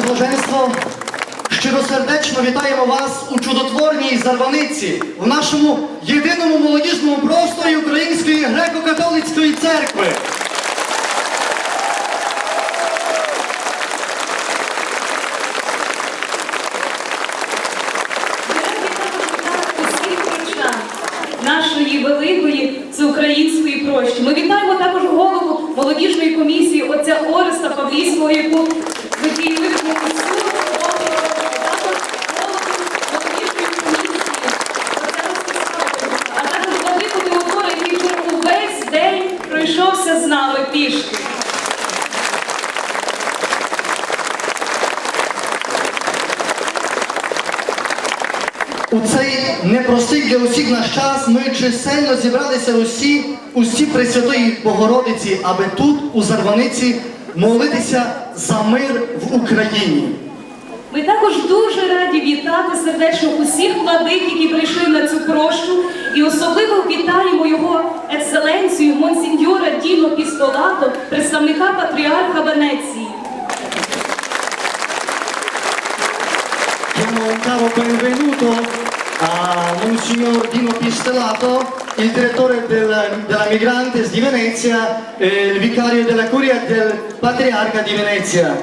Ваше блаженство, щиросердечно вітаємо вас у чудотворній Зарваниці, в нашому єдиному молодіжному просторі Української греко-католицької церкви. нашої великої всеукраїнської прощі. Ми вітаємо також голову молодіжної комісії отця Ореста Павлівського, яку а також владику Теодора, який увесь день пройшовся з нами пішки. У цей непростий для усіх наш час ми чисельно зібралися усі, усі Пресвятої Богородиці, аби тут, у Зарваниці, молитися за мир в Україні. Ми також дуже раді вітати сердечно усіх владик, які прийшли на цю прощу, і особливо вітаємо його екселенцію Монсіньора Діно Пістолато, представника патріарха Венеції. Benvenuto a Monsignor Dino Pistelato, il direttore del- della Migrantes di Venezia e il vicario della Curia del Patriarca di Venezia.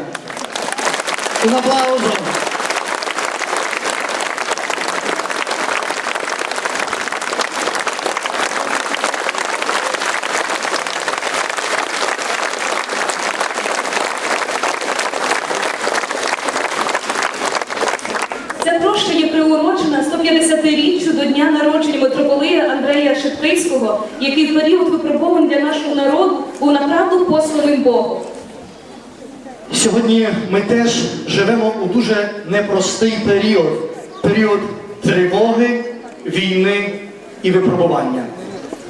Un applauso. Приурочена 150-річчю до дня народження митрополия Андрея Шептицького, який в період випробувань для нашого народу був направду посланим Богом. Сьогодні ми теж живемо у дуже непростий період. Період тривоги, війни і випробування.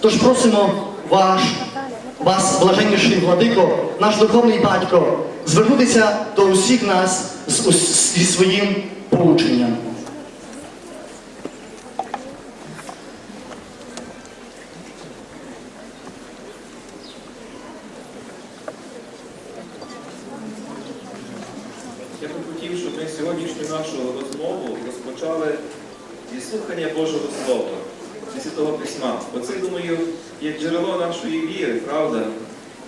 Тож просимо ваш, вас, блаженніший владико, наш духовний батько, звернутися до усіх нас зі своїм поученням. Я би хотів, щоб ми сьогоднішню нашу розмову розпочали зі слухання Божого Слова, зі Святого Письма. Бо це, думаю, є джерело нашої віри, правда?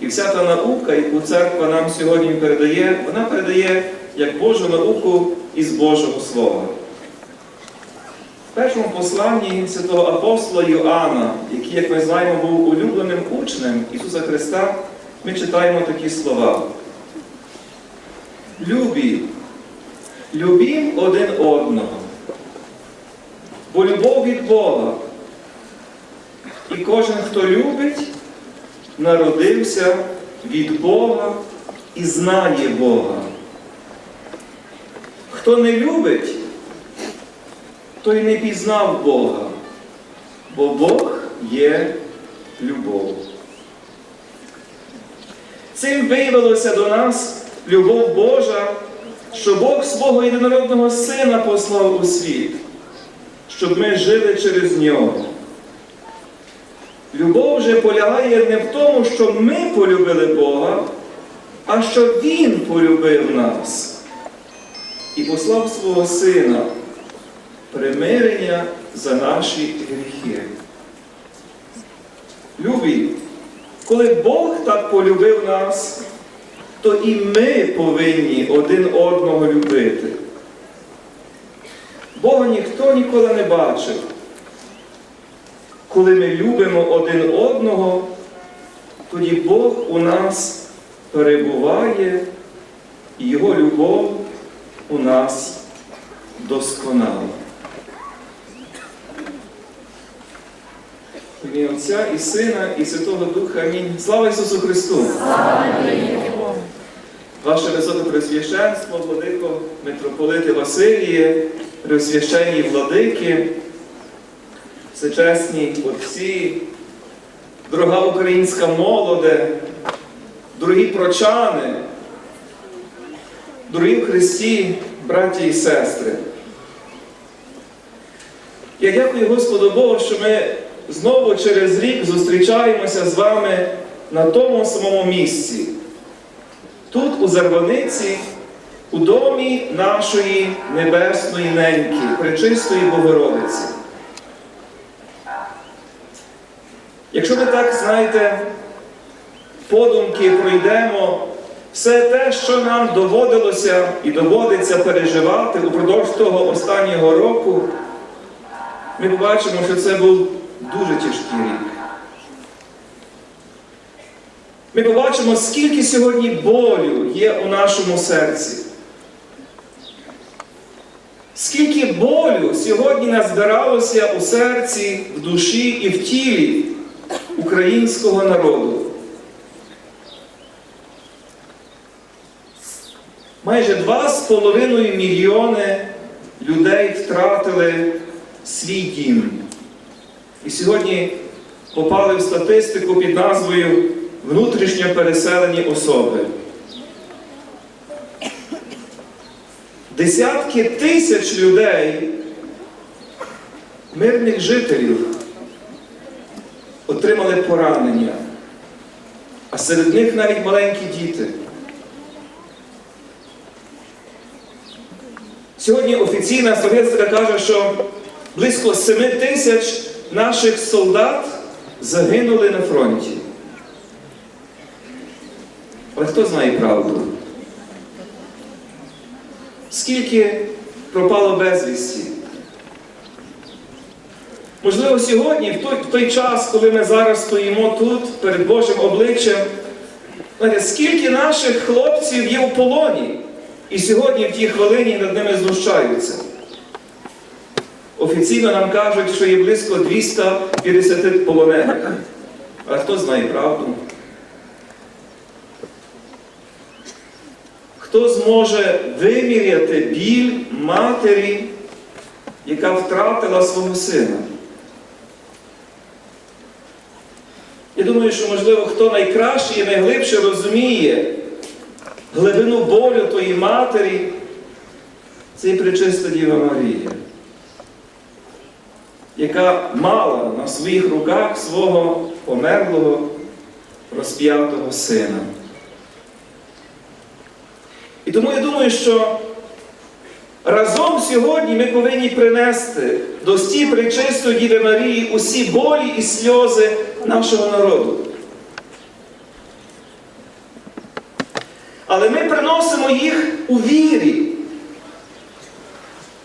І вся та наука, яку церква нам сьогодні передає, вона передає як Божу науку із Божого Слова. В першому посланні святого апостола Йоанна, який, як ми знаємо, був улюбленим учнем Ісуса Христа, ми читаємо такі слова. Любі, любім один одного, бо любов від Бога. І кожен, хто любить, народився від Бога і знає Бога. Хто не любить, той не пізнав Бога, бо Бог є любов. Цим виявилося до нас любов Божа, що Бог свого єдинородного Сина послав у світ, щоб ми жили через нього. Любов же полягає не в тому, що ми полюбили Бога, а що Він полюбив нас і послав свого Сина примирення за наші гріхи. Любі, коли Бог так полюбив нас, то і ми повинні один одного любити. Бога ніхто ніколи не бачив. Коли ми любимо один одного, тоді Бог у нас перебуває, і Його любов у нас досконала. Ім'я Отця і Сина, і Святого Духа. Амінь. Слава Ісусу Христу! Ваше Високопресвященство, владико, митрополити Василіє, Преосвященні владики, всечесні отці, дорога українська молоде, дорогі прочани, дорогі в Христі, браті і сестри. Я дякую Господу Богу, що ми знову через рік зустрічаємося з вами на тому самому місці. Тут, у Зарваниці, у домі нашої небесної неньки, Пречистої Богородиці. Якщо ми так, знаєте, подумки пройдемо все те, що нам доводилося і доводиться переживати упродовж того останнього року, ми побачимо, що це був дуже тяжкий рік. Ми побачимо, скільки сьогодні болю є у нашому серці. Скільки болю сьогодні назбиралося у серці, в душі і в тілі українського народу. Майже 2,5 мільйони людей втратили свій дім. І сьогодні попали в статистику під назвою внутрішньо переселені особи. Десятки тисяч людей, мирних жителів, отримали поранення, а серед них навіть маленькі діти. Сьогодні офіційна статистика каже, що близько 7 тисяч наших солдат загинули на фронті. Але хто знає правду? Скільки пропало безвісті? Можливо, сьогодні, в той, в той час, коли ми зараз стоїмо тут перед Божим обличчям, знаєте, скільки наших хлопців є у полоні, і сьогодні в тій хвилині над ними знущаються. Офіційно нам кажуть, що є близько 250 полонених. Але хто знає правду? Хто зможе виміряти біль матері, яка втратила свого сина? Я думаю, що, можливо, хто найкраще і найглибше розуміє глибину болю тої матері, це і пречиста Діва Марія, яка мала на своїх руках свого померлого розп'ятого сина. І тому я думаю, що разом сьогодні ми повинні принести до стій причистої Діви Марії усі болі і сльози нашого народу. Але ми приносимо їх у вірі.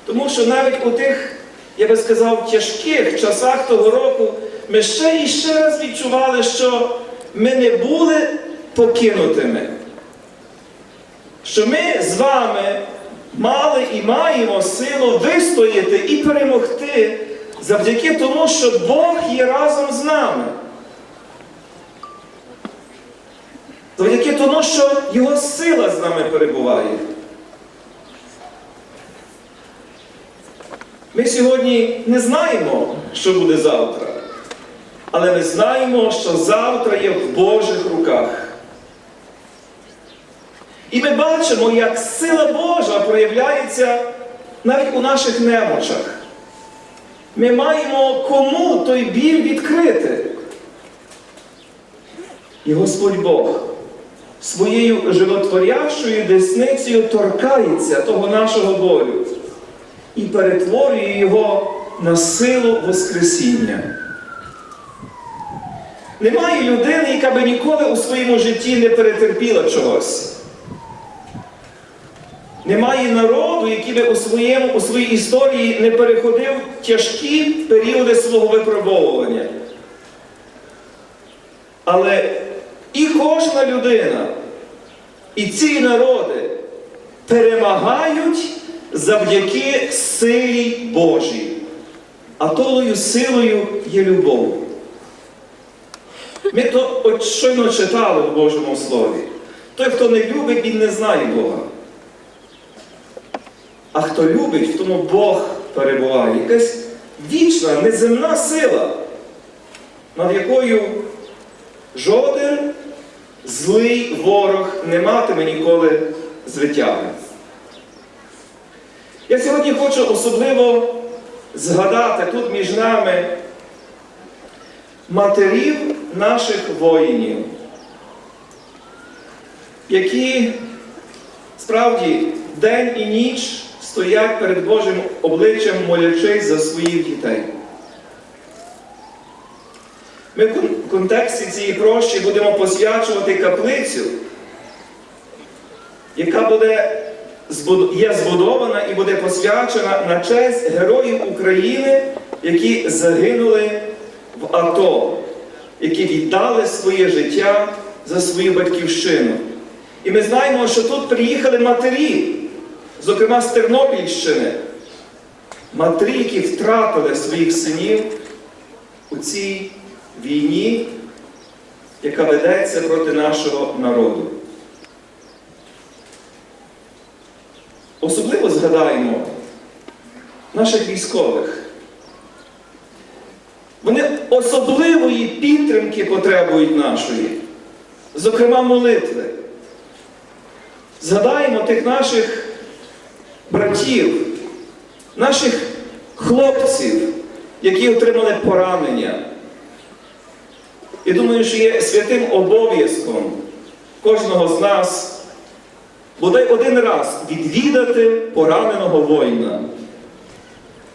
Тому що навіть у тих, я би сказав, тяжких часах того року ми ще і ще раз відчували, що ми не були покинутими що ми з вами мали і маємо силу вистояти і перемогти завдяки тому, що Бог є разом з нами. Завдяки тому, що Його сила з нами перебуває. Ми сьогодні не знаємо, що буде завтра, але ми знаємо, що завтра є в Божих руках. І ми бачимо, як сила Божа проявляється навіть у наших немочах. Ми маємо кому той біль відкрити. І Господь Бог своєю животворящою десницею торкається того нашого болю і перетворює його на силу Воскресіння. Немає людини, яка би ніколи у своєму житті не перетерпіла чогось. Немає народу, який би у, своєму, у своїй історії не переходив тяжкі періоди свого випробовування. Але і кожна людина, і ці народи перемагають завдяки силі Божій. А тою силою є любов. Ми то от щойно читали в Божому Слові. Той, хто не любить, він не знає Бога. А хто любить, в тому Бог перебуває. Якась вічна, неземна сила, над якою жоден злий ворог не матиме ніколи звитяги. Я сьогодні хочу особливо згадати тут між нами матерів наших воїнів, які справді день і ніч стоять перед Божим обличчям, молячись за своїх дітей. Ми в контексті цієї прощі будемо посвячувати каплицю, яка буде є збудована і буде посвячена на честь героїв України, які загинули в АТО, які віддали своє життя за свою батьківщину. І ми знаємо, що тут приїхали матері, зокрема з Тернопільщини, матері, які втратили своїх синів у цій війні, яка ведеться проти нашого народу. Особливо згадаємо наших військових. Вони особливої підтримки потребують нашої, зокрема молитви. Згадаємо тих наших братів, наших хлопців, які отримали поранення. І думаю, що є святим обов'язком кожного з нас бодай один раз відвідати пораненого воїна,